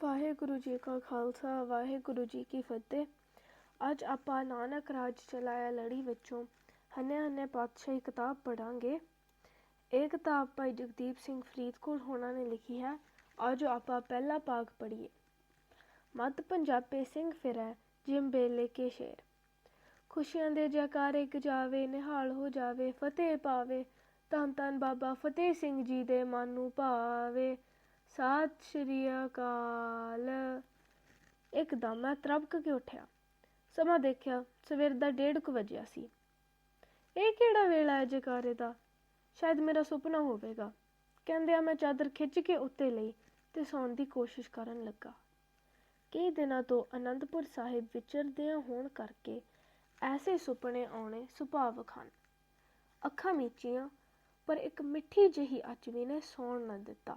ਵਾਹਿਗੁਰੂ ਜੀ ਕਾ ਖਾਲਸਾ, ਵਾਹਿਗੁਰੂ ਜੀ ਕੀ ਫਤਿਹ। ਅੱਜ ਆਪਾਂ ਨਾਨਕ ਰਾਜ ਚਲਾਇਆ ਲੜੀ ਵਿੱਚੋਂ ਹਨੇ ਹੰਨੇ ਪਾਤਸ਼ਾਹੀ ਕਿਤਾਬ ਪੜਾਂਗੇ ਇਹ ਕਿਤਾਬ ਭਾਈ ਜਗਦੀਪ ਸਿੰਘ ਫਰੀਦਕੋਟ ਹੋਣਾ ਨੇ ਲਿਖੀ ਹੈ। ਅੱਜ ਆਪਾਂ ਪਹਿਲਾ ਭਾਗ ਪੜ੍ਹੀਏ। ਮੱਧ ਪੰਜਾਬੇ ਸਿੰਘ ਫਿਰੈ, ਜਿਮ ਬੇਲੇ ਕੇ ਸ਼ੇਰ। ਖੁਸ਼ੀਆਂ ਦੇ ਜੈਕਾਰੇ ਗਜਾਵੇ ਨਿਹਾਲ ਹੋ ਜਾਵੇ, ਫਤਿਹ ਪਾਵੇ, ਧੰਨ ਧੰਨ ਬਾਬਾ ਫਤਿਹ ਸਿੰਘ ਜੀ ਦੇ ਮਨ ਨੂੰ ਭਾਵੇ। ਸਤਿ ਸ਼੍ਰੀ ਅਕਾਲ। ਇੱਕਦਮ ਮੈਂ ਤਰਬਕ ਕੇ ਉੱਠਿਆ। ਸਮਾਂ ਦੇਖਿਆ, ਸਵੇਰ ਦਾ ਡੇਢ ਕੁ ਵਜਿਆ ਸੀ। ਇਹ ਕਿਹੜਾ ਵੇਲਾ ਹੈ ਜਕਾਰੇ ਦਾ? ਸ਼ਾਇਦ ਮੇਰਾ ਸੁਪਨਾ ਹੋਵੇਗਾ। ਕਹਿੰਦਿਆਂ ਮੈਂ ਚਾਦਰ ਖਿੱਚ ਕੇ ਉੱਤੇ ਲਈ ਤੇ ਸੌਣ ਦੀ ਕੋਸ਼ਿਸ਼ ਕਰਨ ਲੱਗਾ। ਕਈ ਦਿਨਾਂ ਤੋਂ ਅਨੰਦਪੁਰ ਸਾਹਿਬ ਵਿਚਰਦਿਆਂ ਹੋਣ ਕਰਕੇ ਐਸੇ ਸੁਪਨੇ ਆਉਣੇ ਸੁਭਾਵਕ ਹਨ। ਅੱਖਾਂ ਮੀਚੀਆਂ, ਪਰ ਇੱਕ ਮਿੱਠੀ ਜਿਹੀ ਅਚਵੀ ਨੇ ਸੌਣ ਨਾ ਦਿੱਤਾ।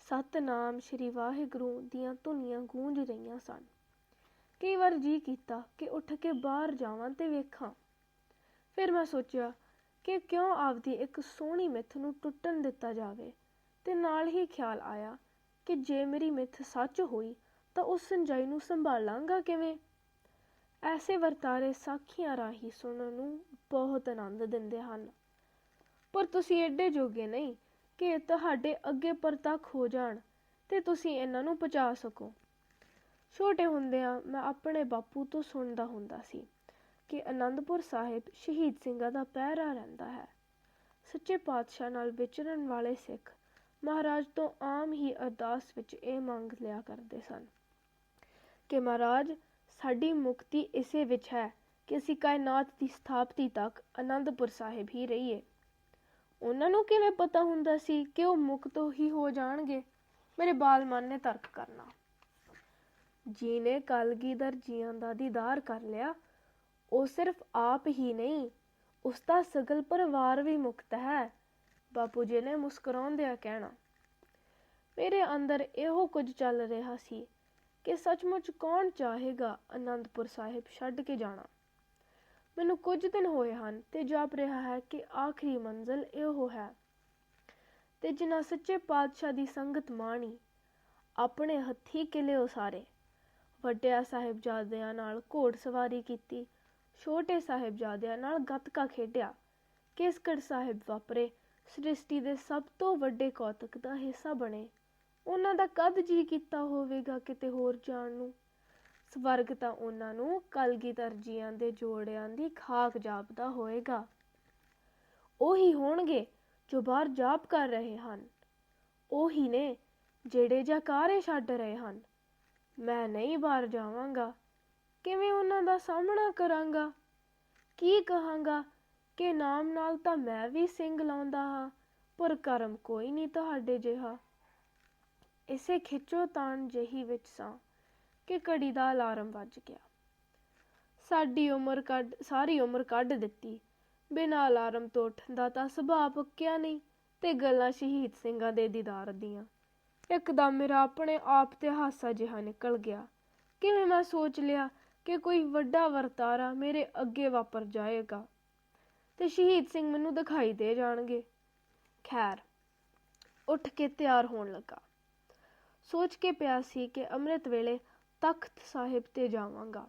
ਸਤਨਾਮ ਸ਼੍ਰੀ ਵਾਹਿਗੁਰੂ ਦੀਆਂ ਧੁਨੀਆਂ ਗੂੰਜ ਰਹੀਆਂ ਸਨ। ਕਈ ਵਾਰ ਜੀ ਕੀਤਾ ਕਿ ਉੱਠ ਕੇ ਬਾਹਰ ਜਾਵਾਂ ਤੇ ਵੇਖਾਂ। ਫਿਰ ਮੈਂ ਸੋਚਿਆ ਕਿ ਕਿਉਂ ਆਪਦੀ ਇੱਕ ਸੋਹਣੀ ਮਿੱਥ ਨੂੰ ਟੁੱਟਣ ਦਿੱਤਾ ਜਾਵੇ ਤੇ ਨਾਲ ਹੀ ਖਿਆਲ ਆਇਆ ਕਿ ਜੇ ਮੇਰੀ ਮਿੱਥ ਸੱਚ ਹੋਈ ਤਾਂ ਉਸ ਸੰਜਾਈ ਨੂੰ ਸੰਭਾਲਾਂਗਾ ਕਿਵੇਂ? ਐਸੇ ਵਰਤਾਰੇ ਸਾਖੀਆਂ ਰਾਹੀਂ ਸੁਣਨ ਨੂੰ ਬਹੁਤ ਆਨੰਦ ਦਿੰਦੇ ਹਨ। ਪਰ ਤੁਸੀਂ ਐਡੇ ਜੋਗੇ ਨਹੀਂ ਕਿ ਤੁਹਾਡੇ ਅੱਗੇ ਪ੍ਰਤੱਖ ਹੋ ਜਾਣ ਤੇ ਤੁਸੀਂ ਇਹਨਾਂ ਨੂੰ ਪਹੁੰਚਾ ਸਕੋ। ਛੋਟੇ ਹੁੰਦਿਆਂ ਮੈਂ ਆਪਣੇ ਬਾਪੂ ਤੋਂ ਸੁਣਦਾ ਹੁੰਦਾ ਸੀ ਕਿ ਅਨੰਦਪੁਰ ਸਾਹਿਬ ਸ਼ਹੀਦ ਸਿੰਘਾਂ ਦਾ ਪਹਿਰਾ ਰਹਿੰਦਾ ਹੈ। ਸੱਚੇ ਪਾਤਸ਼ਾਹ ਨਾਲ ਵਿਚਰਨ ਵਾਲੇ ਸਿੱਖ ਮਹਾਰਾਜ ਤੋਂ ਆਮ ਹੀ ਅਰਦਾਸ ਵਿੱਚ ਇਹ ਮੰਗ ਲਿਆ ਕਰਦੇ ਸਨ ਕਿ ਮਹਾਰਾਜ, ਸਾਡੀ ਮੁਕਤੀ ਇਸੇ ਵਿੱਚ ਹੈ ਕਿ ਅਸੀਂ ਕਾਇਨਾਤ ਦੀ ਸਥਾਪਤੀ ਤੱਕ ਅਨੰਦਪੁਰ ਸਾਹਿਬ ਹੀ ਰਹੀਏ। ਉਹਨਾਂ ਨੂੰ ਕਿਵੇਂ ਪਤਾ ਹੁੰਦਾ ਸੀ ਕਿ ਉਹ ਮੁਕਤ ਹੀ ਹੋ ਜਾਣਗੇ? ਮੇਰੇ ਬਾਲਮਨ ਨੇ ਤਰਕ ਕਰਨਾ। ਜੀ ਨੇ ਕਲਗੀਧਰ ਜੀਆਂ ਦਾ ਦੀਦਾਰ ਕਰ ਲਿਆ, ਉਹ ਸਿਰਫ ਆਪ ਹੀ ਨਹੀਂ, ਉਸ ਦਾ ਸਗਲ ਪਰਿਵਾਰ ਵੀ ਮੁਕਤ ਹੈ, ਬਾਪੂ ਜੀ ਨੇ ਮੁਸਕਰਾਉਂਦਿਆਂ ਕਹਿਣਾ। ਮੇਰੇ ਅੰਦਰ ਇਹੋ ਕੁਝ ਚੱਲ ਰਿਹਾ ਸੀ ਕਿ ਸੱਚਮੁੱਚ ਕੌਣ ਚਾਹੇਗਾ ਅਨੰਦਪੁਰ ਸਾਹਿਬ ਛੱਡ ਕੇ ਜਾਣਾ। ਮੈਨੂੰ ਕੁਝ ਦਿਨ ਹੋਏ ਹਨ ਤੇ ਜਾਪ ਰਿਹਾ ਹੈ ਕਿ ਆਖਰੀ ਮੰਜ਼ਲ ਇਹੋ ਹੈ। ਤੇ ਜਿਨ੍ਹਾਂ ਸੱਚੇ ਪਾਤਸ਼ਾਹ ਦੀ ਸੰਗਤ ਮਾਣੀ, ਆਪਣੇ ਹੱਥੀ ਕਿਲੇ ਉਸਾਰੇ। ਵੱਡਿਆਂ ਸਾਹਿਬਜ਼ਾਦਿਆਂ ਨਾਲ ਘੋੜ ਸਵਾਰੀ ਕੀਤੀ, ਛੋਟੇ ਸਾਹਿਬਜ਼ਾਦਿਆਂ ਨਾਲ ਗੱਤਕਾ ਖੇਡਿਆ। ਕੇਸਗੜ ਸਾਹਿਬ ਵਾਪਰੇ, ਸ੍ਰਿਸ਼ਟੀ ਦੇ ਸਭ ਤੋਂ ਵੱਡੇ ਕੌਤਕ ਦਾ ਹਿੱਸਾ ਬਣੇ। ਉਹਨਾਂ ਦਾ ਕਦ ਜੀ ਕੀਤਾ ਹੋਵੇਗਾ ਕਿਤੇ ਹੋਰ ਜਾਣ ਨੂੰ? ਸਵਰਗ ਤਾਂ ਉਹਨਾਂ ਨੂੰ ਕਲਗੀਧਰ ਜੀਆਂ ਦੇ ਜੋੜਿਆਂ ਦੀ ਖਾਕ ਜਾਪਦਾ ਹੋਏਗਾ। ਉਹੀ ਹੋਣਗੇ ਜੋ ਬਾਹਰ ਜਾਪ ਕਰ ਰਹੇ ਹਨ। ਉਹੀ ਨੇ ਜਿਹੜੇ ਜਕਾਰੇ ਛੱਡ ਰਹੇ ਹਨ। ਮੈਂ ਨਹੀਂ ਬਾਹਰ ਜਾਵਾਂਗਾ। ਕਿਵੇਂ ਉਹਨਾਂ ਦਾ ਸਾਹਮਣਾ ਕਰਾਂਗਾ? ਕੀ ਕਹਾਂਗਾ ਕਿ ਨਾਮ ਨਾਲ ਤਾਂ ਮੈਂ ਵੀ ਸਿੰਘ ਲਾਉਂਦਾ ਹਾਂ, ਪਰ ਕਰਮ ਕੋਈ ਨਹੀਂ ਤੁਹਾਡੇ ਜਿਹਾ। ਇਸੇ ਖਿੱਚੋ ਤਾਣ ਜਹੀ ਵਿੱਚ ਸਾਂ। ਕਿ ਘੜੀ ਦਾ ਅਲਾਰਮ ਵੱਜ ਗਿਆ। ਸਾਡੀ ਉਮਰ ਕੱਢ, ਸਾਰੀ ਉਮਰ ਕੱਢ ਦਿੱਤੀ। ਬਿਨਾਂ ਅਲਾਰਮ ਤੋਂ ਉੱਠਣ ਦਾ ਤਾਂ ਸੁਭਾਅ ਪੱਕਿਆ ਨਹੀਂ ਤੇ ਗੱਲਾਂ ਸ਼ਹੀਦ ਸਿੰਘਾਂ ਦੇ ਦੀਦਾਰ ਦੀਆਂ। ਇੱਕਦਮ ਮੇਰਾ ਆਪਣੇ ਆਪ ਤੇ ਹਾਸਾ ਜਿਹਾ ਨਿਕਲ ਗਿਆ। ਕਿਵੇਂ ਮੈਂ ਸੋਚ ਲਿਆ ਕਿ ਕੋਈ ਵੱਡਾ ਵਰਤਾਰਾ ਮੇਰੇ ਅੱਗੇ ਵਾਪਰ ਜਾਏਗਾ ਤੇ ਸ਼ਹੀਦ ਸਿੰਘ ਮੈਨੂੰ ਦਿਖਾਈ ਦੇ ਜਾਣਗੇ। ਖੈਰ, ਉੱਠ ਕੇ ਤਿਆਰ ਹੋਣ ਲੱਗਾ। ਸੋਚ ਕੇ ਪਿਆ ਸੀ ਕਿ ਅੰਮ੍ਰਿਤ ਵੇਲੇ ਤਖਤ ਸਾਹਿਬ ਤੇ ਜਾਵਾਂਗਾ।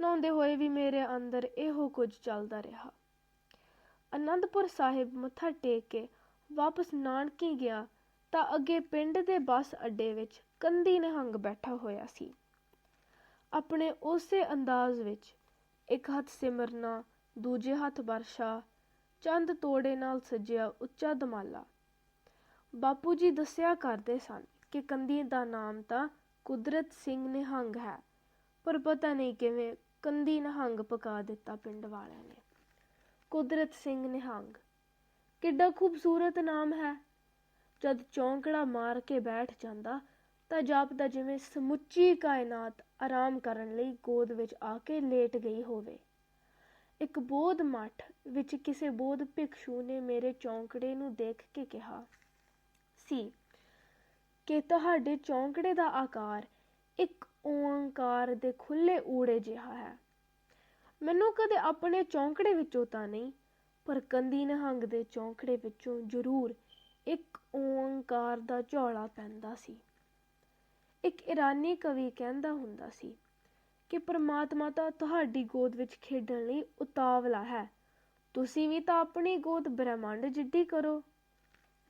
ਨਹਾਉਂਦੇ ਹੋਏ ਵੀ ਮੇਰੇ ਅੰਦਰ ਇਹੋ ਕੁਝ ਚੱਲਦਾ ਰਿਹਾ। ਅਨੰਦਪੁਰ ਸਾਹਿਬ ਮੱਥਾ ਟੇਕ ਕੇ ਵਾਪਸ ਨਾਨਕੀ ਗਿਆ ਤਾਂ ਅੱਗੇ ਪਿੰਡ ਦੇ ਬੱਸ ਅੱਡੇ ਵਿੱਚ ਕੰਦੀ ਨਿਹੰਗ ਬੈਠਾ ਹੋਇਆ ਸੀ। ਆਪਣੇ ਉਸੇ ਅੰਦਾਜ਼ ਵਿੱਚ ਇੱਕ ਹੱਥ ਸਿਮਰਨਾ, ਦੂਜੇ ਹੱਥ ਵਰਸ਼ਾ ਚੰਦ ਤੋੜੇ ਨਾਲ ਸਜਿਆ ਉੱਚਾ ਦਮਾਲਾ। ਬਾਪੂ ਜੀ ਦੱਸਿਆ ਕਰਦੇ ਸਨ ਕਿ ਕੰਦੀ ਦਾ ਨਾਮ ਤਾਂ ਕੁਦਰਤ ਸਿੰਘ ਨਿਹੰਗ ਹੈ। ਪਰ ਪਤਾ ਨਹੀਂ ਕਿਵੇਂ ਕੰਦੀ ਨਿਹੰਗ ਪਕਾ ਦਿੱਤਾ ਪਿੰਡ ਵਾਲਿਆਂ ਨੇ। ਕੁਦਰਤ ਸਿੰਘ ਨਿਹੰਗ, ਕਿੱਡਾ ਖੂਬਸੂਰਤ ਨਾਮ ਹੈ। ਜਦ ਚੌਂਕੜਾ ਮਾਰ ਕੇ ਬੈਠ ਜਾਂਦਾ, ਤਾਂ ਜਾਪਦਾ ਜਿਵੇਂ ਸਮੁੱਚੀ ਕਾਇਨਾਤ ਆਰਾਮ ਕਰਨ ਲਈ ਗੋਦ ਵਿੱਚ ਆ ਕੇ ਲੇਟ ਗਈ ਹੋਵੇ। ਇੱਕ ਬੋਧ ਮੱਠ ਵਿੱਚ ਕਿਸੇ ਬੋਧ ਭਿਕਸ਼ੂ ਨੇ ਮੇਰੇ ਚੌਂਕੜੇ ਨੂੰ ਦੇਖ ਕੇ ਕਿਹਾ, ਸੀ ਕਿ ਤੁਹਾਡੇ ਚੌਂਕੜੇ ਦਾ ਆਕਾਰ ਇੱਕ ਓੰਕਾਰ ਦੇ ਖੁੱਲੇ ਊੜੇ ਜਿਹਾ ਹੈ। ਮੈਨੂੰ ਕਦੇ ਆਪਣੇ ਚੌਂਕੜੇ ਵਿੱਚੋਂ ਤਾਂ ਨਹੀਂ, ਪਰ ਕੰਦੀ ਨਿਹੰਗ ਦੇ ਚੌਂਕੜੇ ਵਿੱਚੋਂ ਜ਼ਰੂਰ ਇੱਕ ਓੰਕਾਰ ਦਾ ਝੋਲਾ ਪੈਂਦਾ ਸੀ। ਇੱਕ ਇਰਾਨੀ ਕਵੀ ਕਹਿੰਦਾ ਹੁੰਦਾ ਸੀ ਕਿ ਪ੍ਰਮਾਤਮਾ ਤਾਂ ਤੁਹਾਡੀ ਗੋਦ ਵਿੱਚ ਖੇਡਣ ਲਈ ਉਤਾਵਲਾ ਹੈ। ਤੁਸੀਂ ਵੀ ਤਾਂ ਆਪਣੀ ਗੋਦ ਬ੍ਰਹਿਮੰਡ ਜਿੱਡੀ ਕਰੋ।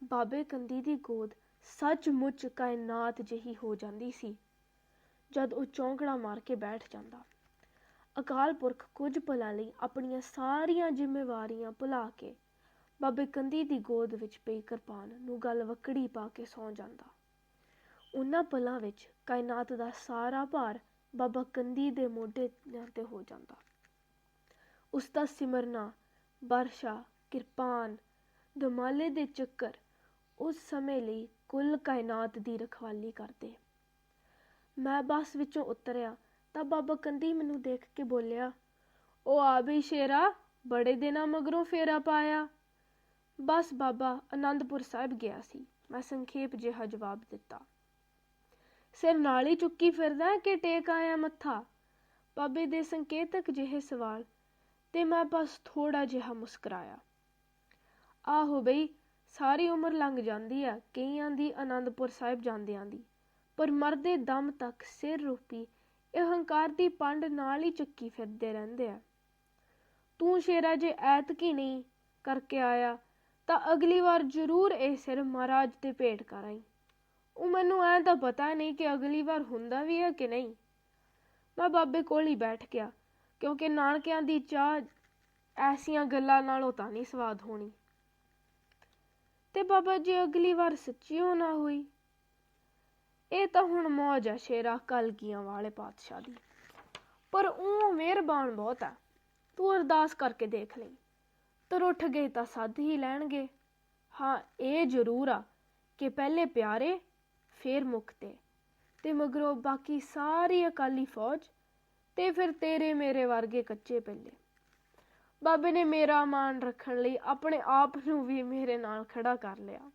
ਬਾਬੇ ਕੰਦੀ ਦੀ ਗੋਦ ਸੱਚਮੁੱਚ ਕਾਇਨਾਤ ਜਿਹੀ ਹੋ ਜਾਂਦੀ ਸੀ, ਜਦ ਉਹ ਚੌਂਕੜਾ ਮਾਰ ਕੇ ਬੈਠ ਜਾਂਦਾ। ਅਕਾਲ ਪੁਰਖ ਕੁਝ ਪਲਾਂ ਲਈ ਆਪਣੀਆਂ ਸਾਰੀਆਂ ਜ਼ਿੰਮੇਵਾਰੀਆਂ ਭੁਲਾ ਕੇ ਬਾਬੇ ਕੰਦੀ ਦੀ ਗੋਦ ਵਿੱਚ ਪਈ ਕਿਰਪਾਨ ਨੂੰ ਗਲ ਵਕੜੀ ਪਾ ਕੇ ਸੌਂ ਜਾਂਦਾ। ਉਹਨਾਂ ਪਲਾਂ ਵਿੱਚ ਕਾਇਨਾਤ ਦਾ ਸਾਰਾ ਭਾਰ ਬਾਬਾ ਕੰਦੀ ਦੇ ਮੋਢੇ ਤੇ ਹੋ ਜਾਂਦਾ। ਉਸ ਦਾ ਸਿਮਰਨਾ, ਬਰਸ਼ਾ, ਕਿਰਪਾਨ, ਦਮਾਲੇ ਦੇ ਚੱਕਰ ਉਸ ਸਮੇਂ ਲਈ ਕੁੱਲ ਕਾਇਨਾਤ ਦੀ ਰਖਵਾਲੀ ਕਰਦੇ। ਮੈਂ ਬੱਸ ਵਿੱਚੋਂ ਉਤਰਿਆ ਤਾਂ ਬਾਬਾ ਕੰਦੀ ਮੈਨੂੰ ਦੇਖ ਕੇ ਬੋਲਿਆ, ਉਹ ਆ ਵੀ ਸ਼ੇਰਾ, ਬੜੇ ਦਿਨਾਂ ਮਗਰੋਂ ਫੇਰਾ ਪਾਇਆ। ਬਸ ਬਾਬਾ ਆਨੰਦਪੁਰ ਸਾਹਿਬ ਗਿਆ ਸੀ। ਮੈਂ ਸੰਖੇਪ ਜਿਹਾ ਜਵਾਬ ਦਿੱਤਾ, ਸਿਰ ਨਾਲ ਹੀ ਚੁੱਕੀ ਫਿਰਦਾ ਕਿ ਟੇਕ ਆਇਆ ਮੱਥਾ? ਬਾਬੇ ਦੇ ਸੰਕੇਤਕ ਜਿਹੇ ਸਵਾਲ ਤੇ ਮੈਂ ਬਸ ਥੋੜਾ ਜਿਹਾ ਮੁਸਕਰਾਇਆ, ਆਹੋ ਬਈ ਸਾਰੀ ਉਮਰ ਲੰਘ ਜਾਂਦੀ ਆ, ਕਈਆਂ ਦੀ ਆਨੰਦਪੁਰ ਸਾਹਿਬ ਜਾਂਦਿਆਂ ਦੀ। ਪਰ ਮਰਦੇ ਦਮ ਤੱਕ ਸਿਰ ਰੂਪੀ, ਇਹ ਹੰਕਾਰ ਦੀ ਪੰਡ ਨਾਲ ਹੀ ਚੱਕੀ ਫਿਰਦੇ ਰਹਿੰਦੇ ਆ। ਤੂੰ ਸ਼ੇਰਾ ਜੇ ਐਤਕੀ ਨਹੀਂ ਕਰਕੇ ਆਇਆ, ਤਾਂ ਅਗਲੀ ਵਾਰ ਜ਼ਰੂਰ ਇਹ ਸਿਰ ਮਹਾਰਾਜ ਤੇ ਭੇਟ ਕਰਾਈ ਉਹ ਮੈਨੂੰ ਐ ਤਾਂ ਪਤਾ ਨਹੀਂ ਕਿ ਅਗਲੀ ਵਾਰ ਹੁੰਦਾ ਵੀ ਹੈ ਕਿ ਨਹੀਂ। ਮੈਂ ਬਾਬੇ ਕੋਲ ਹੀ ਬੈਠ ਗਿਆ, ਕਿਉਂਕਿ ਨਾਨਕਿਆਂ ਦੀ ਚਾਹ ਐਸੀਆਂ ਗੱਲਾਂ ਨਾਲੋਂ ਤਾਂ ਨਹੀਂ ਸਵਾਦ ਹੋਣੀ। ਤੇ ਬਾਬਾ ਜੀ ਅਗਲੀ ਵਾਰ ਸੱਚੀਓ ਨਾ ਹੋਈ। ਇਹ ਤਾਂ ਹੁਣ ਮੌਜ ਆ ਸ਼ੇਰਾ ਕਲਗੀਆਂ ਵਾਲੇ ਪਾਤਸ਼ਾਹ ਦੀ। ਪਰ ਉਹ ਮਿਹਰਬਾਨ ਬਹੁਤ ਆ। ਤੂੰ ਅਰਦਾਸ ਕਰਕੇ ਦੇਖ ਲਈ। ਤਰ ਉੱਠ ਗਏ ਤਾਂ ਸੱਦ ਹੀ ਲੈਣਗੇ। ਹਾਂ, ਇਹ ਜ਼ਰੂਰ ਆ ਕਿ ਪਹਿਲੇ ਪਿਆਰੇ, ਫੇਰ ਮੁਕਤੇ ਤੇ ਮਗਰੋਂ ਬਾਕੀ ਸਾਰੀ ਅਕਾਲੀ ਫੌਜ ਤੇ ਫਿਰ ਤੇਰੇ ਮੇਰੇ ਵਰਗੇ ਕੱਚੇ ਪੱਲੇ। ਬਾਬੇ ਨੇ ਮੇਰਾ ਮਾਣ ਰੱਖਣ ਲਈ ਆਪਣੇ ਆਪ ਨੂੰ ਵੀ ਮੇਰੇ ਨਾਲ ਖੜਾ ਕਰ ਲਿਆ।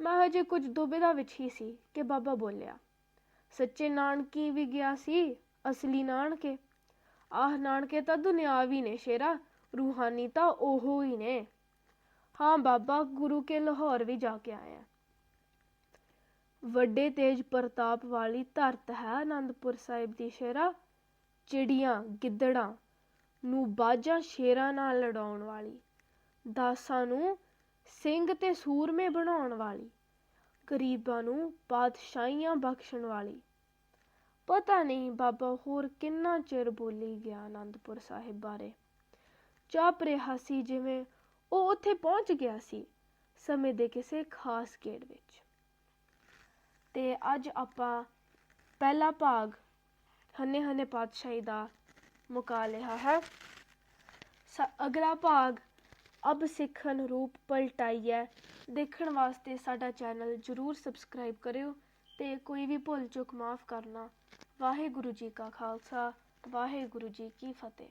ਮੈਂ ਹਜੇ ਕੁਝ ਦੁਬਿਧਾ ਵਿੱਚ ਹੀ ਸੀ ਕਿ ਬਾਬਾ ਬੋਲਿਆ, ਸੱਚੇ ਨਾਨਕੀ ਵੀ ਗਿਆ ਸੀ, ਅਸਲੀ ਨਾਨਕੇ। ਆਹ ਨਾਨਕੇ ਤਾਂ ਦੁਨਿਆਵੀ ਨੇ ਸ਼ੇਰਾ, ਰੂਹਾਨੀ ਤਾਂ ਉਹੋ ਹੀ ਨੇ। ਹਾਂ ਬਾਬਾ, ਗੁਰੂ ਕੇ ਲਾਹੌਰ ਵੀ ਜਾ ਕੇ ਆਇਆ। ਵੱਡੇ ਤੇਜ ਪ੍ਰਤਾਪ ਵਾਲੀ ਧਰਤ ਹੈ ਆਨੰਦਪੁਰ ਸਾਹਿਬ ਦੀ ਸ਼ੇਰਾ, ਚਿੜੀਆਂ, ਗਿੱਦੜਾਂ ਨੂੰ ਬਾਜਾਂ ਸ਼ੇਰਾਂ ਨਾਲ ਲੜਾਉਣ ਵਾਲੀ, ਦਾਸਾਂ ਨੂੰ ਸਿੰਘ ਤੇ ਸੂਰਮੇ ਬਣਾਉਣ ਵਾਲੀ, ਗਰੀਬਾਂ ਨੂੰ ਬਾਦਸ਼ਾਹੀਆਂ ਬਖਸ਼ਣ ਵਾਲੀ। ਪਤਾ ਨਹੀਂ ਬਾਬਾ ਹੋਰ ਕਿੰਨਾ ਚਿਰ ਬੋਲੀ ਗਿਆ ਆਨੰਦਪੁਰ ਸਾਹਿਬ ਬਾਰੇ। ਚਾਪ ਰਿਹਾ ਸੀ ਜਿਵੇਂ ਉਹ ਉੱਥੇ ਪਹੁੰਚ ਗਿਆ ਸੀ, ਸਮੇਂ ਦੇ ਕਿਸੇ ਖਾਸ ਗੇੜ ਵਿੱਚ। ਤੇ ਅੱਜ ਆਪਾਂ ਪਹਿਲਾ ਭਾਗ ਹੰਨੇ ਹੰਨੇ ਪਾਤਸ਼ਾਹੀ ਦਾ ਮੁਕਾ ਲਿਆ ਹੈ ਅਗਲਾ ਭਾਗ ਅਬ ਸਿੱਖਣ ਰੂਪ ਪਲਟਾਈਐ। ਦੇਖਣ ਵਾਸਤੇ ਸਾਡਾ ਚੈਨਲ ਜਰੂਰ ਸਬਸਕ੍ਰਾਈਬ ਕਰਿਓ ਤੇ ਕੋਈ ਵੀ ਭੁੱਲ ਚੁੱਕ ਮਾਫ ਕਰਨਾ। ਵਾਹਿਗੁਰੂ ਜੀ ਕਾ ਖਾਲਸਾ, ਵਾਹਿਗੁਰੂ ਜੀ ਕੀ ਫਤਿਹ।